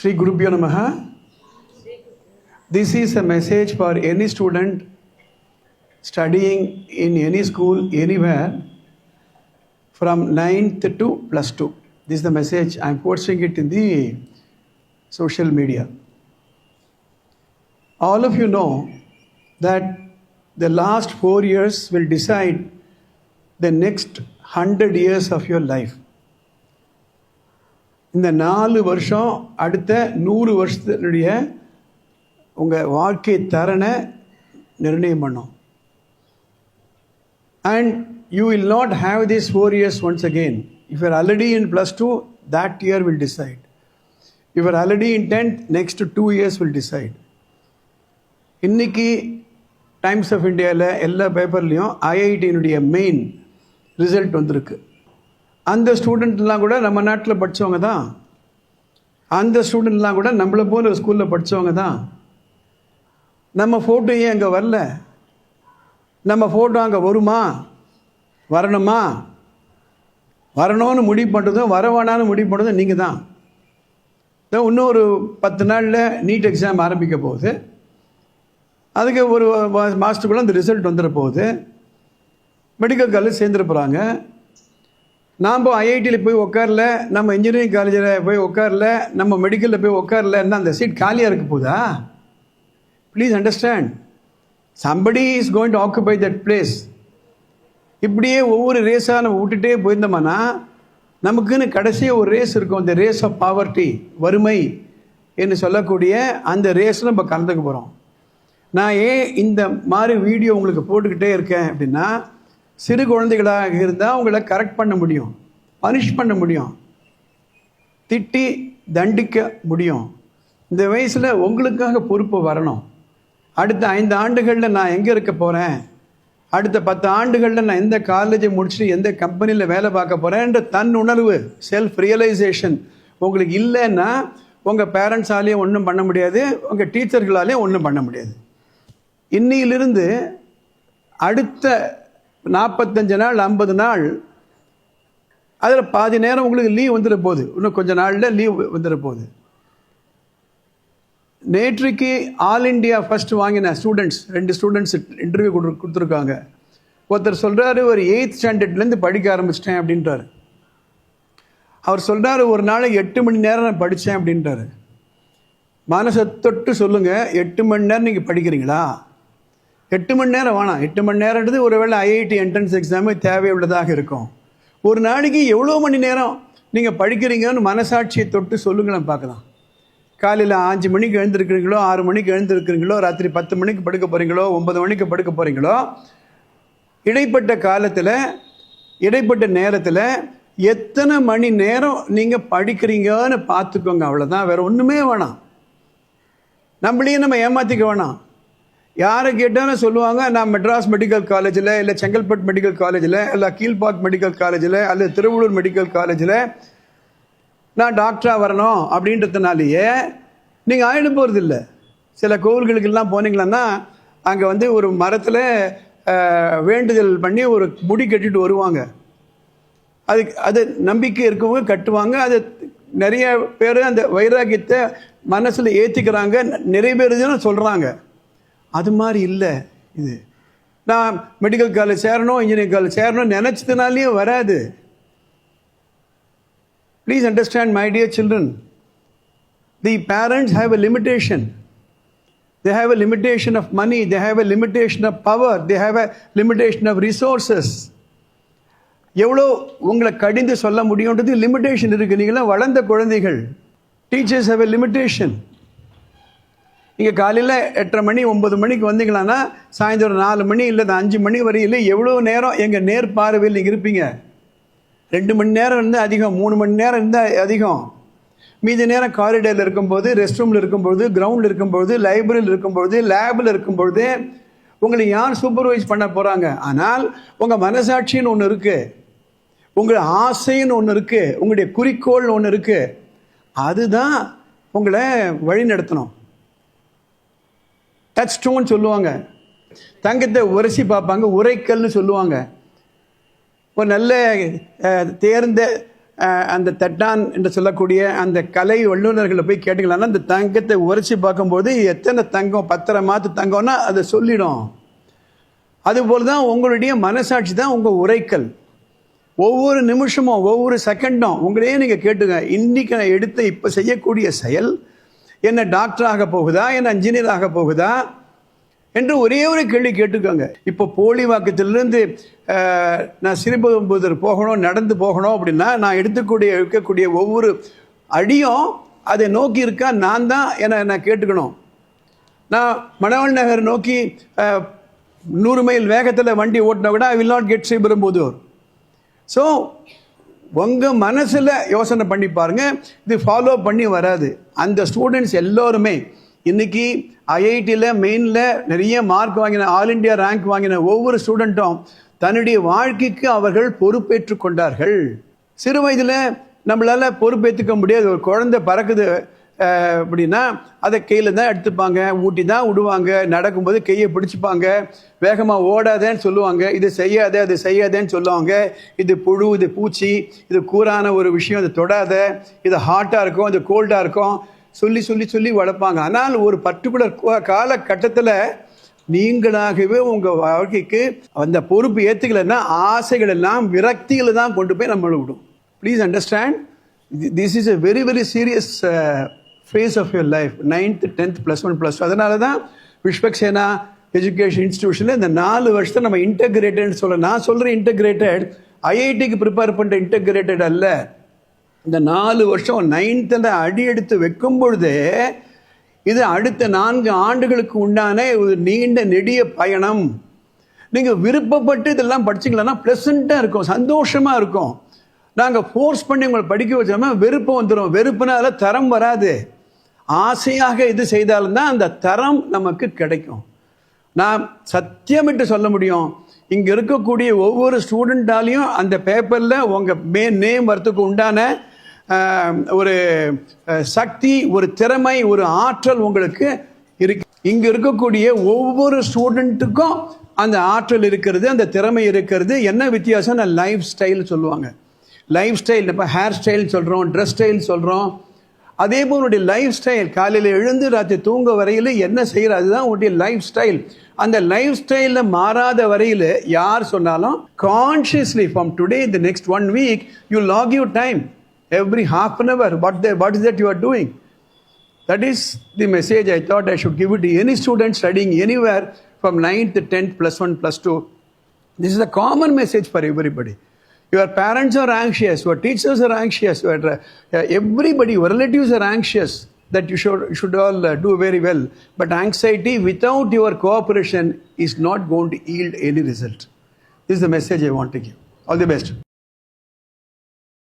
Sri Gurubhyo Namaha. This is a message for any student studying in any school, anywhere, from 9th to plus 2. This is the message. I am posting it in the social media. All of you know that the last four years will decide the next 100 years of your life. இந்த நாலு வருஷம் அடுத்த நூறு வருஷத்தினுடைய உங்கள் வாழ்க்கை தரனை நிர்ணயம் பண்ணும். And you will not have this four years once again if are already in plus two that year will decide if you're already in tenth next two years will decide இன்னைக்கு டைம்ஸ் ஆஃப் இந்தியாவில் எல்லா பேப்பர்லேயும் ஐஐடியினுடைய main result வந்திருக்கு. அந்த ஸ்டூடெண்ட்லாம் கூட நம்ம நாட்டில் படித்தவங்க தான். அந்த ஸ்டூடெண்ட்லாம் கூட நம்மளை போல ஸ்கூலில் படித்தவங்க தான். நம்ம ஃபோட்டோ ஏன் அங்கே வரல? நம்ம ஃபோட்டோ அங்கே வருமா? வரணுமா? வரணும்னு முடிவு பண்ணுறதும் வரவானான்னு முடிவு பண்ணுறதும் நீங்கள் தான். இன்னும் ஒரு பத்து நாளில் நீட் எக்ஸாம் ஆரம்பிக்க போகுது. அதுக்கு ஒரு மா- அந்த ரிசல்ட் வந்துட போகுது. மெடிக்கல் காலேஜ் சேர்ந்துட போகிறாங்க நாம் ஐஐடியில் போய் உட்காரல நம்ம இன்ஜினியரிங் காலேஜில் போய் உட்காரல நம்ம மெடிக்கலில் போய் உட்காரலன்னா அந்த சீட் காலியாக இருக்க போதா? Please understand somebody is going to occupy that place இப்படியே ஒவ்வொரு ரேஸாக நம்ம விட்டுட்டே போயிருந்தோம்னா நமக்குன்னு கடைசியாக ஒரு ரேஸ் இருக்கும் அந்த ரேஸ் ஆஃப் பாவர்ட்டி வறுமை என்று சொல்லக்கூடிய அந்த ரேஸில் நம்ம கலந்துக்க போகிறோம் நான் ஏன் இந்த மாதிரி வீடியோ உங்களுக்கு போட்டுக்கிட்டே இருக்கேன் அப்படின்னா சிறு குழந்தைகளாக இருந்தால் உங்களை கரெக்ட் பண்ண முடியும். பனிஷ் பண்ண முடியும். திட்டி தண்டிக்க முடியும். இந்த வயசில் உங்களுக்காக பொறுப்பு வரணும். அடுத்த ஐந்து ஆண்டுகளில் நான் எங்கே இருக்க போகிறேன் அடுத்த பத்து ஆண்டுகளில் நான் எந்த காலேஜை முடிச்சுட்டு எந்த கம்பெனியில் வேலை பார்க்க போகிறேன்ற தன் உணர்வு செல்ஃப் ரியலைசேஷன் உங்களுக்கு இல்லைன்னா உங்கள் பேரண்ட்ஸாலேயும் ஒன்றும் பண்ண முடியாது உங்கள் டீச்சர்களாலேயும் ஒன்றும் பண்ண முடியாது. இன்னையிலிருந்து அடுத்த நாற்பத்தஞ்சு நாள் ஐம்பது நாள். அதில் பாதி நேரம் உங்களுக்கு லீவ் வந்துட போகுது இன்னும் கொஞ்ச நாளில் லீவ் வந்துட போகுது நேற்றுக்கு ஆல் இண்டியா ஃபர்ஸ்ட் வாங்கின ஸ்டூடெண்ட்ஸ் ரெண்டு ஸ்டூடெண்ட்ஸ் இன்டர்வியூ கொடு கொடுத்துருக்காங்க. ஒருத்தர் சொல்கிறாரு ஒரு எயித் ஸ்டாண்டர்ட்லேருந்து படிக்க ஆரம்பிச்சிட்டேன் அப்படின்றாரு. அவர் சொல்கிறாரு ஒரு நாளைக்கு எட்டு மணி நேரம் நான் படித்தேன் அப்படின்றாரு. மனசை தொட்டு சொல்லுங்கள் எட்டு மணி நேரம் நீங்கள் படிக்கிறீங்களா? எட்டு மணி நேரம் வேணாம் எட்டு மணி நேரம்ன்றது ஒருவேளை ஐஐடி என்ட்ரன்ஸ் எக்ஸாமு தேவையுள்ளதாக இருக்கும். ஒரு நாளைக்கு எவ்வளோ மணி நேரம் நீங்கள் படிக்கிறீங்கன்னு மனசாட்சியை தொட்டு சொல்லுங்களேன் பார்க்கலாம். காலையில் அஞ்சு மணிக்கு எழுந்திருக்கிறீங்களோ ஆறு மணிக்கு எழுந்திருக்கிறீங்களோ ராத்திரி பத்து மணிக்கு படுக்க போகிறீங்களோ ஒன்பது மணிக்கு படுக்க போகிறீங்களோ இடைப்பட்ட காலத்தில் இடைப்பட்ட நேரத்தில் எத்தனை மணி நேரம் நீங்கள் படிக்கிறீங்கன்னு பார்த்துக்கோங்க அவ்வளோதான் வேறு ஒன்றுமே வேணாம். நம்மளையும் நம்ம ஏமாற்றிக்க வேணாம். யாரை கேட்டாலும் சொல்லுவாங்க நான் மெட்ராஸ் மெடிக்கல் காலேஜில் இல்லை செங்கல்பட்டு மெடிக்கல் காலேஜில் இல்லை கீழ்பாக் மெடிக்கல் காலேஜில் அல்லது திருவள்ளூர் மெடிக்கல் காலேஜில் நான் டாக்டராக வரணும் அப்படின்றதுனாலேயே நீங்கள் ஆயிட போகிறது இல்லை சில கோவில்களுக்கெல்லாம் போனீங்களன்னா அங்கே வந்து ஒரு மரத்தில் வேண்டுதல் பண்ணி ஒரு முடி கட்டிட்டு வருவாங்க. அது அது நம்பிக்கை இருக்கவங்க கட்டுவாங்க. அது நிறைய பேர் அந்த வைராக்கியத்தை மனசில் ஏற்றிக்கிறாங்க நிறைவேறுதுன்னு சொல்கிறாங்க அது மாதிரி இல்லை இது நான் மெடிக்கல் காலேஜ் சேரணும் இன்ஜினியரிங் காலேஜ் சேரணும் நினச்சதுனாலையும் வராது please understand my dear children the parents have a limitation they have a limitation of money, they have a limitation of power, they have a limitation of resources. எவ்வளோ உங்களை கடிந்து சொல்ல முடியுன்றது limitation இருக்குது நீங்களாம் வளர்ந்த குழந்தைகள் டீச்சர்ஸ் ஹவ் எ லிமிடேஷன் நீங்கள் காலையில் எட்டரை மணி ஒன்பது மணிக்கு வந்தீங்களான்னா சாயந்தரம் நாலு மணி இல்லை அஞ்சு மணி வரையில் எவ்வளோ நேரம் எங்கள் நேர் பார்வையில் நீங்கள் இருப்பீங்க? ரெண்டு மணி நேரம் இருந்தால் அதிகம் மூணு மணி நேரம் இருந்தால் அதிகம். மீதி நேரம் காரிடரில் இருக்கும்போது ரெஸ்ட் ரூமில் இருக்கும்போது கிரவுண்டில் இருக்கும்போது லைப்ரரியில் இருக்கும்போது லேபில் இருக்கும்பொழுது உங்களை யார் சூப்பர்வைஸ் பண்ண போகிறாங்க ஆனால் உங்கள் மனசாட்சின்னு ஒன்று இருக்குது உங்கள் ஆசைன்னு ஒன்று இருக்குது உங்களுடைய குறிக்கோள்னு ஒன்று இருக்குது அதுதான் உங்களை வழி நடத்தணும் டச் ஸ்டோன் சொல்லுவாங்க. தங்கத்தை உரசி பார்ப்பாங்க உரைக்கல்னு சொல்லுவாங்க. ஒரு நல்ல தேர்ந்த அந்த தட்டான் என்று சொல்லக்கூடிய அந்த கலை வல்லுநர்களை போய் கேட்டீங்களான்னா அந்த தங்கத்தை உரைச்சி பார்க்கும்போது எத்தனை தங்கம் பத்தரை மாத்து தங்கம்னா அதை சொல்லிடும். அதுபோல் தான் உங்களுடைய மனசாட்சி தான் உங்கள் உரைக்கல். ஒவ்வொரு நிமிஷமும் ஒவ்வொரு செகண்டும் உங்களையே நீங்கள் கேட்டுங்க. இன்றைக்கி நான் எடுத்த இப்போ செய்யக்கூடிய செயல் என்ன டாக்டர் ஆக போகுதா? என்ன இன்ஜினியர் ஆக போகுதா? என்று ஒரே ஒரு கேள்வி கேட்டுக்கோங்க. இப்போ போலி வாக்கத்திலிருந்து நான் சிறுபுதர் போகணும் நடந்து போகணும் அப்படின்னா நான் எடுத்துக்கூடிய இருக்கக்கூடிய ஒவ்வொரு அடியும் அதை நோக்கி இருக்கா? நான் தான் என நான் கேட்டுக்கணும். நான் மணவன் நகர் நோக்கி நூறு மைல் வேகத்தில் வண்டி ஓட்டினா கூட I will not get Sriperumbudur so உங்கள் மனசில் யோசனை பண்ணி பாருங்க. இது ஃபாலோ பண்ணி வராது. அந்த ஸ்டூடெண்ட்ஸ் எல்லோருமே இன்னைக்கு ஐஐடியில் மெயினில் நிறைய மார்க் வாங்கின ஆல் இந்தியா ரேங்க் வாங்கின ஒவ்வொரு ஸ்டூடெண்ட்டும் தன்னுடைய வாழ்க்கைக்கு அவர்கள் பொறுப்பேற்று கொண்டார்கள். சிறு வயதில் நம்மளால் பொறுப்பேற்றுக்க முடியாது. ஒரு குழந்தை பறக்குது அப்படின்னா அதை கையில் தான் எடுத்துப்பாங்க ஊட்டி தான் விடுவாங்க நடக்கும்போது கையை பிடிச்சிப்பாங்க வேகமாக ஓடாதேன்னு சொல்லுவாங்க இது செய்யாத அது செய்யாதேன்னு சொல்லுவாங்க இது புழு இது பூச்சி இது கூரான ஒரு விஷயம் இது தொடாத இது ஹாட்டாக இருக்கும் இது கோல்டாக இருக்கும் சொல்லி சொல்லி சொல்லி வளர்ப்பாங்க. ஆனால் ஒரு பர்டிகுலர் காலகட்டத்தில் நீங்களாகவே உங்கள் வாழ்க்கைக்கு அந்த பொறுப்பு ஏற்றுக்கலைன்னா ஆசைகள் எல்லாம் விரக்திகளை தான் கொண்டு போய் நம்மளை விடும். Please understand this is a very very serious phase of your life ninth tenth plus one plus அதனால தான் விஸ்வக்சேனா எஜுகேஷன் இன்ஸ்டிடியூஷனில் இந்த நாலு வருஷத்தை நம்ம இன்டகிரேட்டட்னு சொல்ல நான் சொல்கிற இன்டகிரேட்டட் ஐஐடிக்கு ப்ரிப்பேர் பண்ணுற இன்டகிரேட்டட் அல்ல. இந்த நாலு வருஷம் நைன்த்தில் அடி எடுத்து வைக்கும் பொழுதே இது அடுத்த நான்கு ஆண்டுகளுக்கு உண்டான ஒரு நீண்ட நெடிய பயணம். நீங்கள் விருப்பப்பட்டு இதெல்லாம் படிச்சீங்களன்னா ப்ளசண்ட்டாக இருக்கும் சந்தோஷமாக இருக்கும். நாங்கள் ஃபோர்ஸ் பண்ணி உங்களை படிக்க வச்சோம்னா வெறுப்பு வந்துடும் வெறுப்புனால தரம் வராது. ஆசையாக இது செய்தால்தான் அந்த தரம் நமக்கு கிடைக்கும். நான் சத்தியமிட்டு சொல்ல முடியும். இங்கே இருக்கக்கூடிய ஒவ்வொரு ஸ்டூடெண்ட்டாலையும் அந்த பேப்பரில் உங்கள் மே நேம் வரத்துக்கு உண்டான ஒரு சக்தி ஒரு திறமை ஒரு ஆற்றல் உங்களுக்கு இருக்கு. இங்கே இருக்கக்கூடிய ஒவ்வொரு ஸ்டூடெண்ட்டுக்கும் அந்த ஆற்றல் இருக்கிறது அந்த திறமை இருக்கிறது. என்ன வித்தியாசம் லைஃப் ஸ்டைல் சொல்லுவாங்க. லைஃப் ஸ்டைல் இப்போ ஹேர் ஸ்டைல் சொல்கிறோம் ட்ரெஸ் ஸ்டைல் சொல்கிறோம் அதே போல் உன்னுடைய லைஃப் ஸ்டைல் காலையில் எழுந்து ராத்திரி தூங்க வரையில் என்ன செய்கிற அதுதான் உன்னுடைய லைஃப் ஸ்டைல் அந்த லைஃப் ஸ்டைலில் மாறாத வரையில் யார் சொன்னாலும் கான்ஷியஸ்லி ஃப்ரம் டுடே இந்த next one week you log you time every half an hour what the what is that you are doing that is the message I thought I should give it any student studying anywhere from ninth tenth plus one plus two this is a common message for everybody. Your parents are anxious, your teachers are anxious, your, uh, everybody, your relatives are anxious that you should, should all uh, do very well. But anxiety without your cooperation is not going to yield any result. This is the message I want to give. All the best.